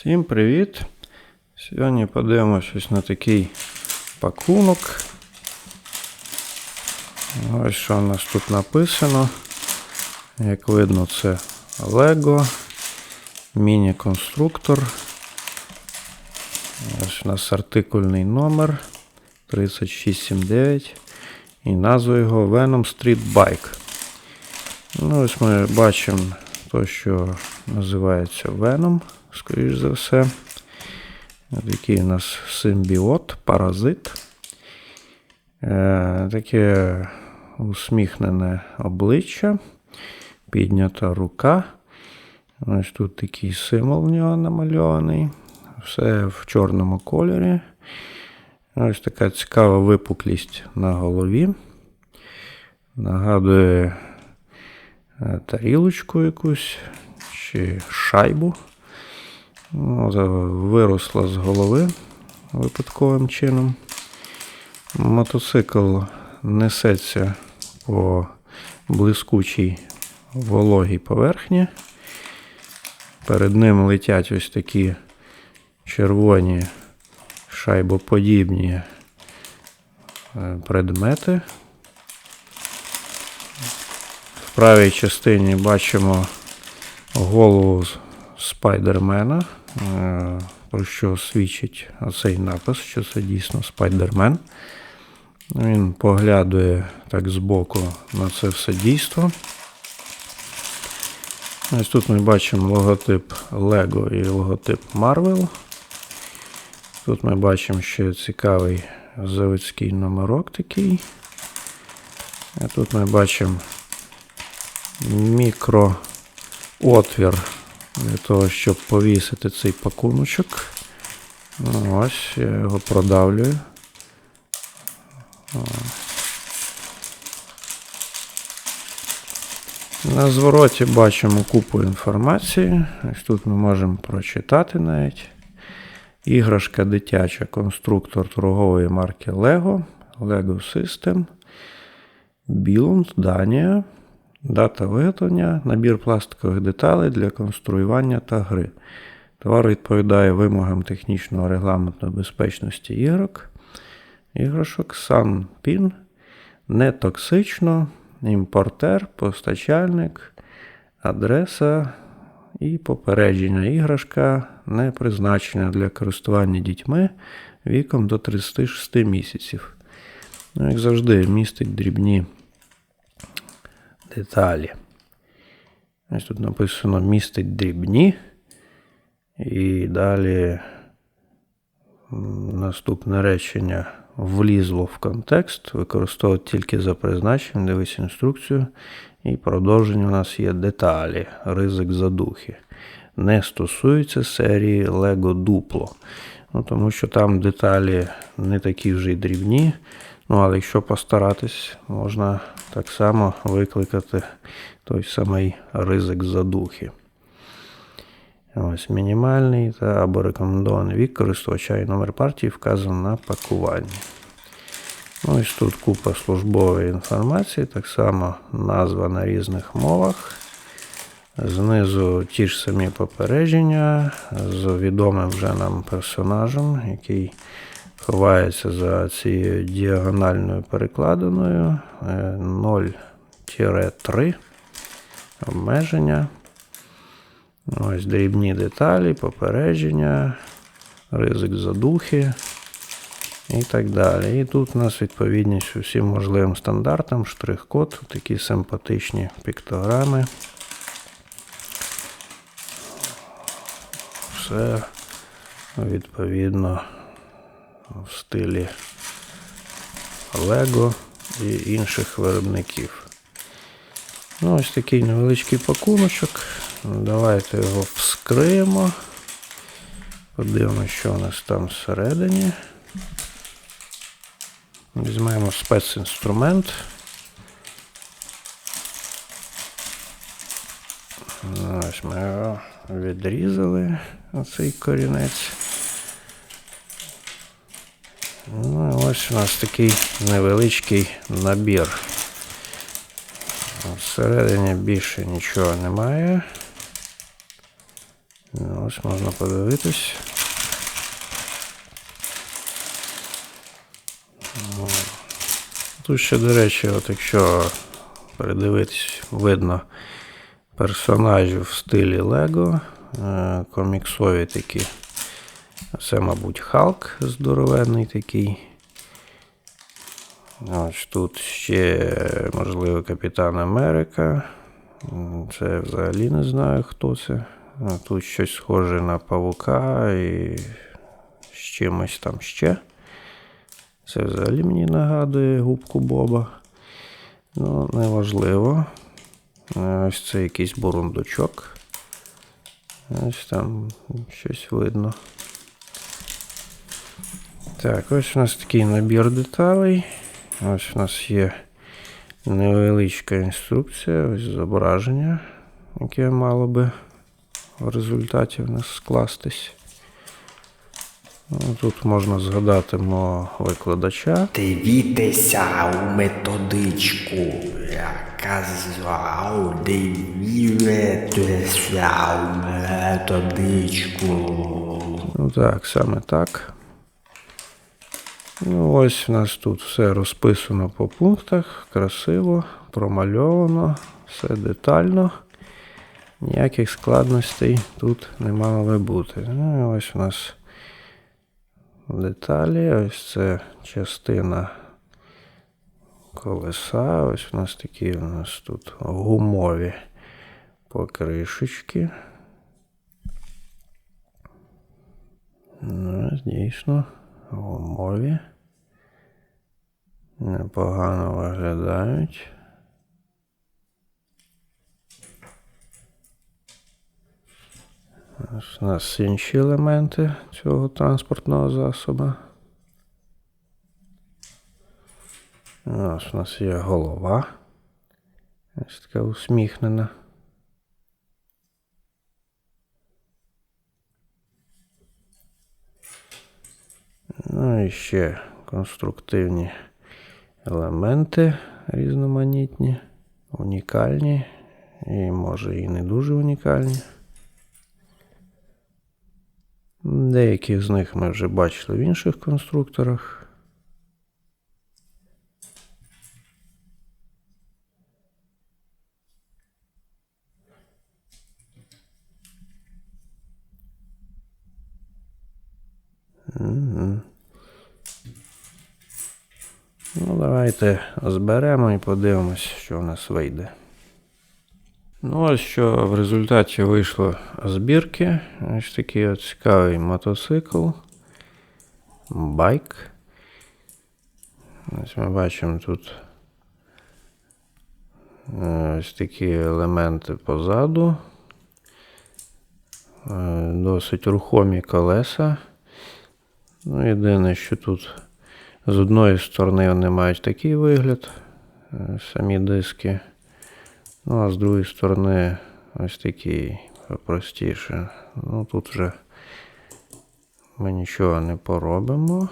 Всім привіт! Сьогодні подивимося на такий пакунок. Ось що у нас тут написано. Як видно, це Lego, міні-конструктор. Ось у нас артикульний номер 3679 і назва його Venom Street Bike. Ну, ось ми бачимо те, що називається Venom, скоріш за все. Такий у нас симбіот, паразит. Е, таке усміхнене обличчя, піднята рука. Ось тут такий символ в нього намальований. Все в чорному кольорі. Ось така цікава випуклість на голові. Нагадує е, тарілочку якусь чи шайбу. Виросла з голови випадковим чином. Мотоцикл несеться по блискучій вологій поверхні. Перед ним летять ось такі червоні шайбоподібні е, предмети. В правій частині бачимо голову спайдермена, про що свідчить оцей напис, що це дійсно спайдермен. Він поглядує так збоку на це все дійство. Ось тут ми бачимо логотип Lego і логотип Marvel. Тут ми бачимо ще цікавий заводський номерок такий. А тут ми бачимо мікроотвір для того, щоб повісити цей пакуночок. Ну, ось я його продавлюю. На звороті бачимо купу інформації. Ось тут ми можемо прочитати навіть. Іграшка дитяча, конструктор торгової марки Lego, Lego System, Білунд, Данія, дата виготовлення, набір пластикових деталей для конструювання та гри. Товар відповідає вимогам технічного регламенту безпечності ігрок. Іграшок Санпін. Не токсично, імпортер, постачальник, адреса і попередження. Іграшка не призначена для користування дітьми віком до 36 місяців. Ну, як завжди, містить дрібні деталі. Ось тут написано містить дрібні. І далі наступне речення влізло в контекст, використовувати тільки за призначенням, дивись інструкцію. І продовження у нас є деталі, ризик задухи. Не стосується серії Lego Duplo. Ну, тому що там деталі не такі вже й дрібні. Ну, але якщо постаратись, можна так само викликати той самий ризик задухи. Ось мінімальний та або рекомендований вік користувача і номер партії вказано на пакуванні. Ну, ось тут купа службової інформації, так само назва на різних мовах. Знизу ті ж самі попередження з відомим вже нам персонажем, який ховається за цією діагональною перекладиною. Е, 0-3 обмеження. Ось дрібні деталі, попередження, ризик задухи і так далі. І тут у нас відповідність усім можливим стандартам, штрих-код, такі симпатичні піктограми. Все відповідно в стилі Lego і інших виробників. Ну, ось такий невеличкий пакуночок. Давайте його вскриємо. Подивимося, що у нас там всередині. Візьмемо спецінструмент. Ось ми його відрізали, оцей корінець. Ну, ось у нас такий невеличкий набір. Всередині більше нічого немає. Ну, Ось можна подивитись. Ну, Тут ще, до речі, от якщо передивитись, видно персонажів в стилі Лего, е, коміксові такі. Це, мабуть, Халк здоровенний такий. Ось тут ще, можливо, Капітан Америка. Це взагалі не знаю, хто це. Тут щось схоже на павука і з чимось там ще. Це взагалі мені нагадує губку Боба. Ну, неважливо. Ось це якийсь бурундучок. Ось там щось видно. Так, ось у нас такий набір деталей. Ось у нас є невеличка інструкція, ось зображення, яке мало би в результаті в нас скластись. Ну, Тут можна згадати мого викладача. Дивіться у методичку. Я казав, дивіться у методичку. Ну так, саме так. Ну, ось у нас тут все розписано по пунктах, красиво, промальовано, все детально. Ніяких складностей тут не мало би бути. Ну, ось у нас деталі, ось це частина колеса. Ось у нас такі у нас тут гумові покришечки. Ну, дійсно, гумові. Непогано виглядають. Ось у нас інші елементи цього транспортного засобу. Ось у нас є голова. Ось така усміхнена. Ну і ще конструктивні елементи різноманітні, унікальні і може і не дуже унікальні. Деякі з них ми вже бачили в інших конструкторах. Ну, давайте зберемо і подивимось, що в нас вийде. Ну, ось що в результаті вийшло збірки. Ось такий от цікавий мотоцикл. Байк. Ось ми бачимо тут е, ось такі елементи позаду. Е, Досить рухомі колеса. Ну, єдине, що тут з одної сторони вони мають такий вигляд, е, самі диски. Ну, а з другої сторони, ось такий простіше. Ну, тут вже ми нічого не поробимо.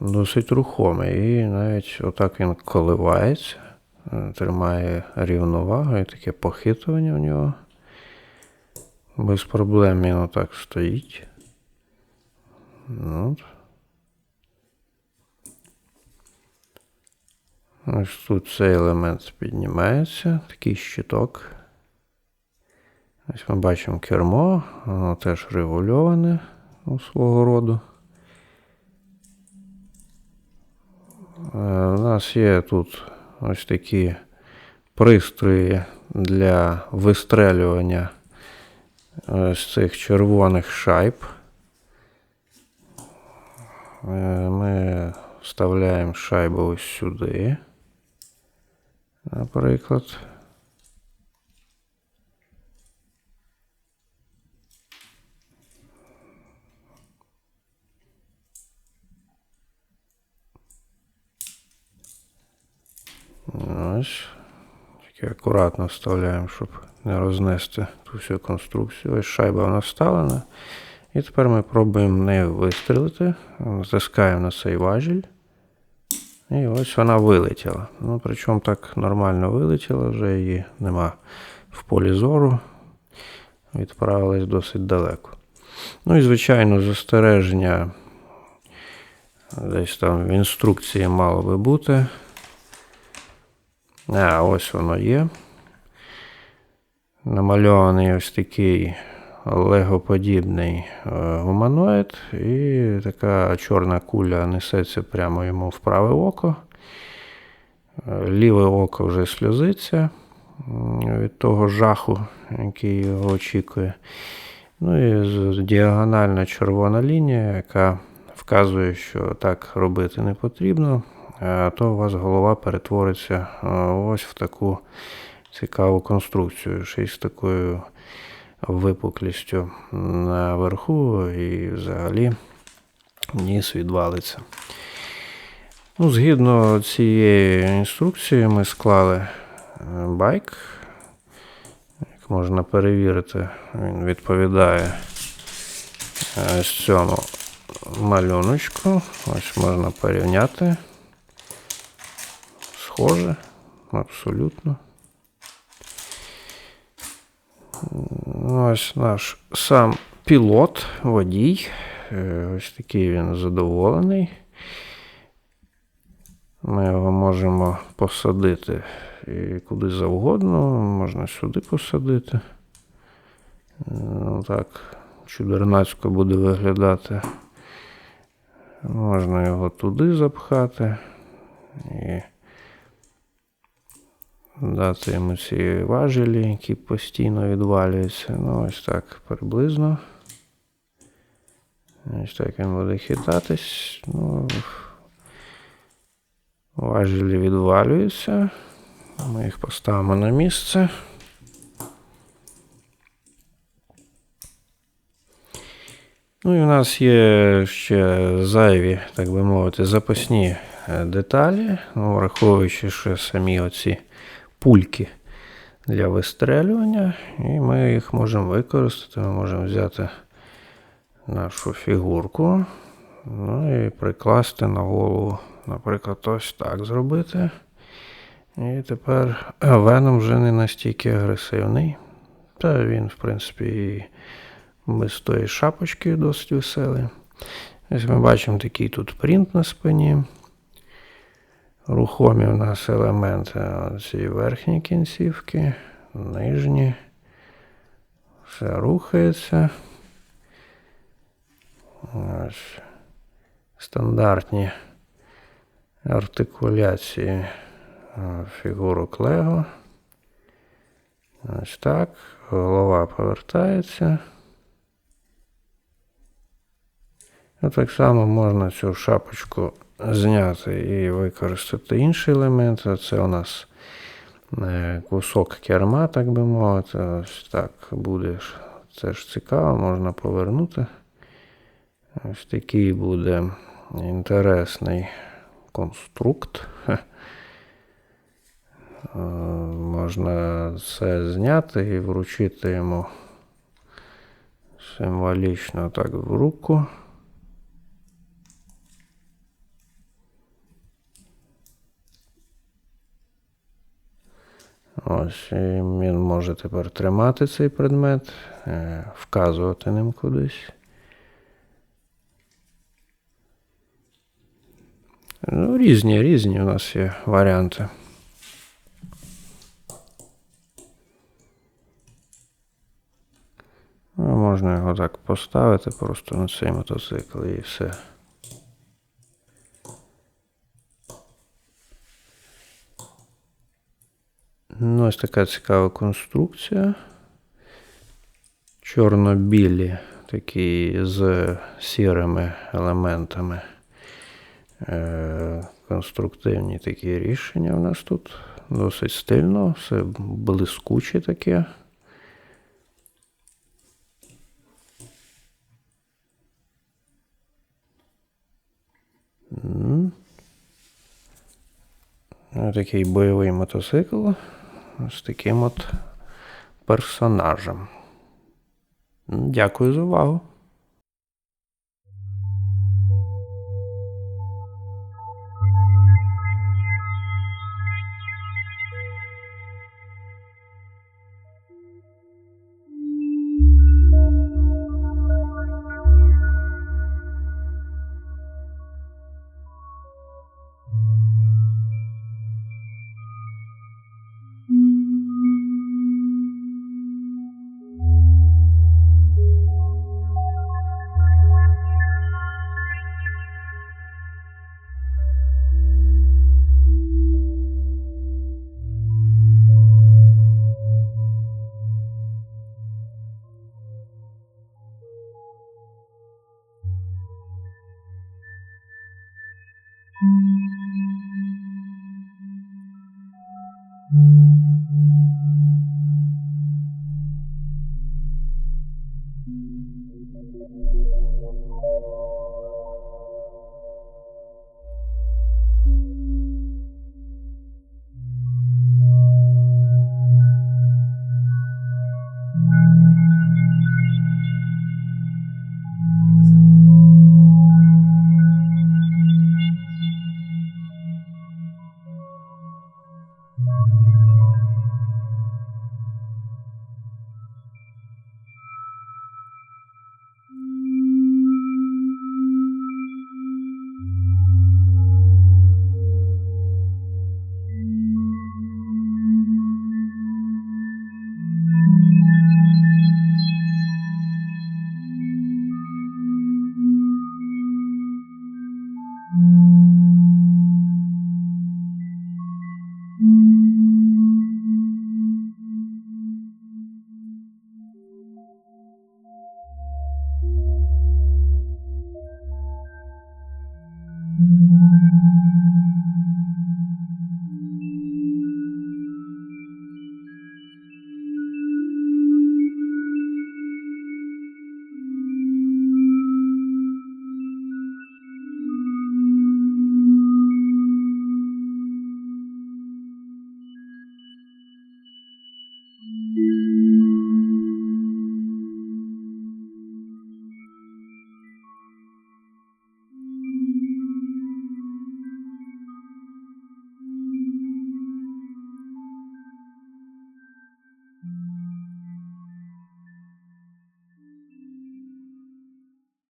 Досить рухомий. І навіть отак він коливається, е, тримає рівновагу і таке похитування в нього. Без проблем він отак стоїть. Ну, от. Ось тут цей елемент піднімається, такий щиток. Ось ми бачимо кермо, воно теж регульоване у свого роду. Е, У нас є тут ось такі пристрої для вистрелювання ось цих червоних шайб. Е, Ми вставляємо шайбу ось сюди. Наприклад. Ось. Акуратно вставляємо, щоб не рознести ту всю конструкцію. Ось шайба вона вставлена. І тепер ми пробуємо нею вистрілити. Затискаємо на цей важіль. І ось вона вилетіла. Ну, причому так нормально вилетіла, вже її нема в полі зору. відправились досить далеко. Ну і, звичайно, застереження десь там в інструкції мало би бути. А, ось воно є. Намальований ось такий легоподібний е, гуманоїд, і така чорна куля несеться прямо йому в праве око. Е, Ліве око вже сльозиться від того жаху, який його очікує. Ну і діагональна червона лінія, яка вказує, що так робити не потрібно, а то у вас голова перетвориться е, ось в таку цікаву конструкцію, ще такою випуклістю наверху, і взагалі ніс відвалиться. Ну, згідно цієї інструкції, ми склали е, байк. Як можна перевірити, він відповідає е, ось цьому малюночку. Ось можна порівняти. Схоже, абсолютно. Ну, Ось наш сам пілот, водій. Е, Ось такий він задоволений. Ми його можемо посадити і куди завгодно, можна сюди посадити. Ну, так, чудернацько буде виглядати. Можна його туди запхати і дати йому ці важелі, які постійно відвалюються. Ну, ось так приблизно. Ось так він буде хитатись. Ну, важелі відвалюються. Ми їх поставимо на місце. Ну і в нас є ще зайві, так би мовити, запасні е, деталі, ну, враховуючи, що самі оці пульки для вистрелювання, і ми їх можемо використати. Ми можемо взяти нашу фігурку, ну і прикласти на голову, наприклад, ось так зробити. І тепер Веном вже не настільки агресивний. Та він, в принципі, і без тої шапочки досить веселий. Ось ми бачимо такий тут принт на спині. Рухомі у нас елементи ці верхні кінцівки, нижні. Все рухається. Ось. Стандартні артикуляції е, фігурок Лего. Ось так. Голова повертається. Ну, так само можна цю шапочку зняти і використати інший елемент. Це у нас е, кусок керма, так би мовити. Ось так буде. Це ж цікаво, можна повернути. Ось такий буде інтересний конструкт. Е, Можна це зняти і вручити йому символічно так в руку. Ось, він може тепер тримати цей предмет, е, вказувати ним кудись. Ну, різні, різні у нас є варіанти. Ну, можна його так поставити просто на цей мотоцикл і все. Ну, ось така цікава конструкція. Чорно-білі, такі з сірими елементами. Е, конструктивні такі рішення у нас тут. Досить стильно, все блискуче таке. Такий бойовий мотоцикл з таким от персонажем. Дякую за увагу.